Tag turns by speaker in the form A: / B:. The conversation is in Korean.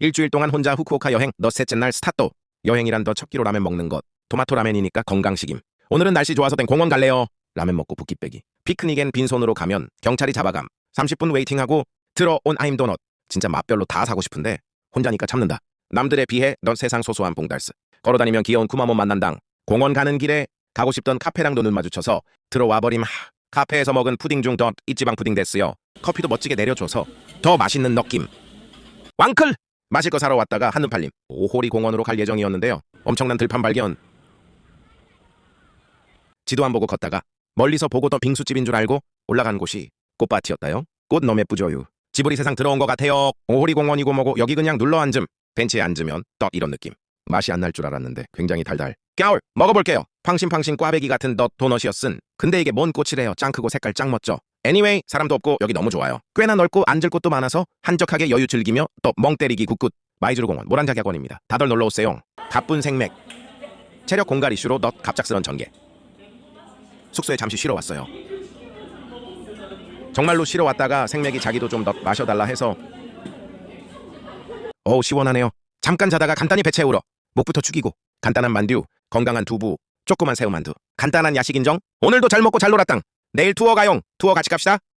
A: 일주일 동안 혼자 후쿠오카 여행 너 셋째 날 스타트. 여행이란 더첫 끼로 라면 먹는 것. 토마토 라면이니까 건강식임. 오늘은 날씨 좋아서 된 공원 갈래요. 라면 먹고 붓기 빼기. 피크닉엔 빈손으로 가면 경찰이 잡아감. 30분 웨이팅하고 들어온 아임 도넛. 진짜 맛별로 다 사고 싶은데 혼자니까 참는다. 남들에 비해 넌 세상 소소한 봉달스. 걸어다니면 귀여운 쿠마몬 만난당. 공원 가는 길에 가고 싶던 카페랑도 눈 마주쳐서 들어와 버림. 하. 카페에서 먹은 푸딩 중 더 이지방 푸딩 됐어요. 커피도 멋지게 내려줘서 더 맛있는 느낌. 왕클! 마실 거 사러 왔다가 한눈 팔림. 오호리 공원으로 갈 예정이었는데요. 엄청난 들판 발견. 지도 안 보고 걷다가 멀리서 보고도 빙수집인 줄 알고 올라간 곳이 꽃밭이었다요. 꽃 너무 예쁘죠요. 지브리 세상 들어온 것 같아요. 오호리 공원이고 뭐고 여기 그냥 눌러 앉음. 벤치에 앉으면 떡 이런 느낌. 맛이 안 날 줄 알았는데 굉장히 달달. 겨울 먹어볼게요. 팡신팡신 꽈배기 같은 덧 도넛이었음. 근데 이게 뭔 꽃이래요. 짱 크고 색깔 짱 멋져. 애니웨이 사람도 없고 여기 너무 좋아요. 꽤나 넓고 앉을 곳도 많아서 한적하게 여유 즐기며 또 멍 때리기 굿굿. 마이즈루 공원 모란작약원입니다. 다들 놀러 오세요. 가쁜 생맥. 체력 공갈 이슈로 넛 갑작스런 전개. 숙소에 잠시 쉬러 왔어요. 정말로 쉬러 왔다가 생맥이 자기도 좀더 마셔달라 해서 어우 시원하네요. 잠깐 자다가 간단히 배 채우러 목부터 축이고 간단한 만두, 건강한 두부, 조그만 새우만두, 간단한 야식 인정. 오늘도 잘 먹고 잘 놀았당. 내일 투어 가용. 투어 같이 갑시다.